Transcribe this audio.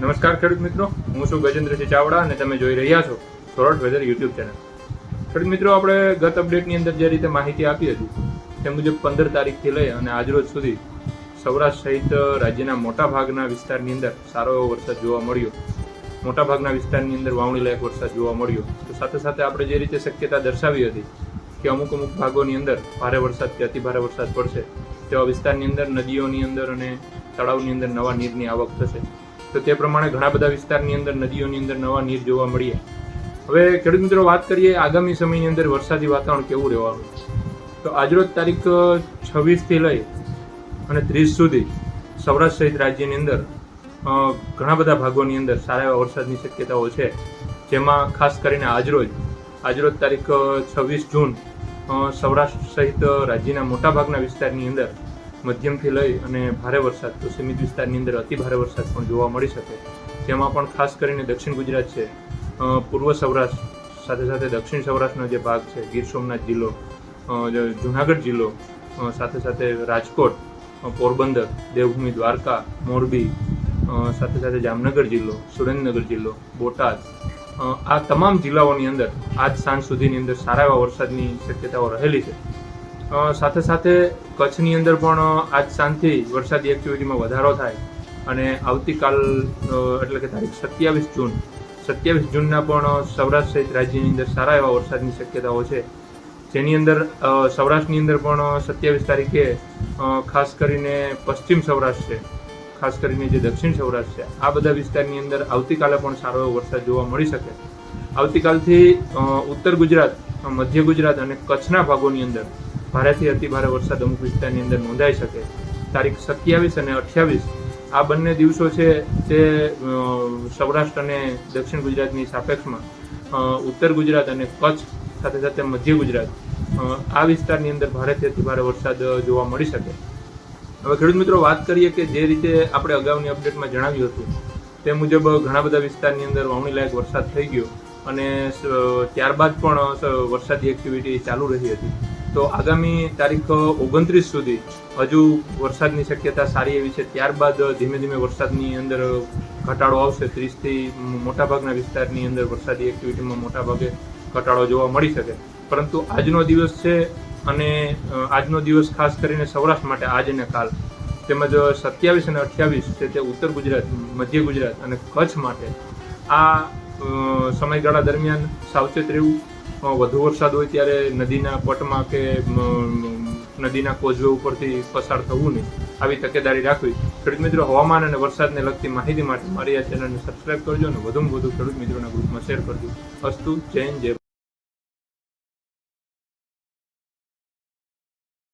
નમસ્કાર ખેડૂત મિત્રો, હું છું ગજેન્દ્રસિંહ ચાવડા અને તમે જોઈ રહ્યા છો સોરઠ વેધર યુટ્યુબ ચેનલ. ખેડૂત મિત્રો, આપણે ગત અપડેટની અંદર જે રીતે માહિતી આપી હતી, તે મુજબ પંદર તારીખથી લઈ અને આજરોજ સુધી સૌરાષ્ટ્ર સહિત રાજ્યના મોટા ભાગના વિસ્તારની અંદર સારો એવો વરસાદ જોવા મળ્યો. મોટાભાગના વિસ્તારની અંદર વાવણી લાયક વરસાદ જોવા મળ્યો. તો સાથે સાથે આપણે જે રીતે શક્યતા દર્શાવી હતી કે અમુક અમુક ભાગોની અંદર ભારે વરસાદ કે અતિ ભારે વરસાદ પડશે, તેવા વિસ્તારની અંદર નદીઓની અંદર અને તળાવની અંદર નવા નીરની આવક થશે. તો તે પ્રમાણે ઘણા બધા વિસ્તારની અંદર, નદીઓની અંદર નવા નીર જોવા મળ્યા. હવે ખેડૂત મિત્રો, વાત કરીએ આગામી સમયની અંદર વરસાદી વાતાવરણ કેવું રહેવાનું? તો આજરોજ તારીખ છવ્વીસથી લઈ અને ત્રીસ સુધી સૌરાષ્ટ્ર સહિત રાજ્યની અંદર ઘણા બધા ભાગોની અંદર સારા એવા વરસાદની શક્યતાઓ છે. જેમાં ખાસ કરીને આજરોજ આજરોજ તારીખ છવ્વીસ જૂન સૌરાષ્ટ્ર સહિત રાજ્યના મોટાભાગના વિસ્તારની અંદર મધ્યમથી લઈ અને ભારે વરસાદ, તો સીમિત વિસ્તારની અંદર અતિ ભારે વરસાદ પણ જોવા મળી શકે. જેમાં પણ ખાસ કરીને દક્ષિણ ગુજરાત છે. પૂર્વ સૌરાષ્ટ્ર, સાથે સાથે દક્ષિણ સૌરાષ્ટ્રનો જે ભાગ છે, ગીર સોમનાથ જિલ્લો જુનાગઢ જિલ્લો સાથે સાથે રાજકોટ પોરબંદર, દેવભૂમિ, દ્વારકા, મોરબી સાથે સાથે જામનગર જિલ્લો, સુરેન્દ્રનગર જિલ્લો, બોટાદ આ તમામ જિલ્લાઓની અંદર આજ સાંજ સુધીની અંદર સારા એવા વરસાદની શક્યતાઓ રહેલી છે. સાથે સાથે કચ્છની અંદર પણ આજ સાંજથી વરસાદી એક્ટિવિટીમાં વધારો થાય અને આવતીકાલ એટલે કે તારીખ સત્યાવીસ જૂન, સત્યાવીસ જૂનના પણ સૌરાષ્ટ્ર સહિત રાજ્યની અંદર સારા એવા વરસાદની શક્યતાઓ છે. જેની અંદર સૌરાષ્ટ્રની અંદર પણ સત્યાવીસ તારીખે ખાસ કરીને પશ્ચિમ સૌરાષ્ટ્ર છે, ખાસ કરીને જે દક્ષિણ સૌરાષ્ટ્ર છે, આ બધા વિસ્તારની અંદર આવતીકાલે પણ સારો એવો વરસાદ જોવા મળી શકે. આવતીકાલથી ઉત્તર ગુજરાત, મધ્ય ગુજરાત અને કચ્છના ભાગોની અંદર ભારેથી અતિ ભારે વરસાદ અમુક વિસ્તારની અંદર નોંધાઈ શકે. તારીખ સત્યાવીસ અને અઠ્યાવીસ, આ બંને દિવસો છે તે સૌરાષ્ટ્ર અને દક્ષિણ ગુજરાતની સાપેક્ષમાં ઉત્તર ગુજરાત અને કચ્છ, સાથે સાથે મધ્ય ગુજરાત આ વિસ્તારની અંદર ભારેથી અતિ ભારે વરસાદ જોવા મળી શકે. હવે ખેડૂત મિત્રો વાત કરીએ કે જે રીતે આપણે અગાઉની અપડેટમાં જણાવ્યું હતું, તે મુજબ ઘણા બધા વિસ્તારની અંદર વાવણી લાયક વરસાદ થઈ ગયો અને ત્યારબાદ પણ વરસાદી એક્ટિવિટી ચાલુ રહી હતી. તો આગામી તારીખ ઓગણત્રીસ સુધી હજુ વરસાદની શક્યતા સારી એવી છે. ત્યારબાદ ધીમે ધીમે વરસાદની અંદર ઘટાડો આવશે. ત્રીસથી મોટાભાગના વિસ્તારની અંદર વરસાદી એક્ટિવિટીમાં મોટાભાગે ઘટાડો જોવા મળી શકે. પરંતુ આજનો દિવસ છે અને આજનો દિવસ ખાસ કરીને સૌરાષ્ટ્ર માટે આજ અને કાલ તેમજ સત્યાવીસ અને અઠ્યાવીસ છે તે ઉત્તર ગુજરાત, મધ્ય ગુજરાત અને કચ્છ માટે આ સમયગાળા દરમિયાન સાવચેત રહેવું વધુ વરસાદ હોય ત્યારે નદીના પટમાં કે નદીના કોઝવે ઉપરથી પસાર થવું નહીં. આવી તકેદારી રાખવી. ખેડૂત મિત્રો, હવામાન અને વરસાદને લગતી માહિતી માટે મારી આ ચેનલને સબસ્ક્રાઇબ કરજો અને વધુમાં વધુ ખેડૂત મિત્રોના ગ્રુપમાં શેર કરજો. અસ્તુ જૈન જય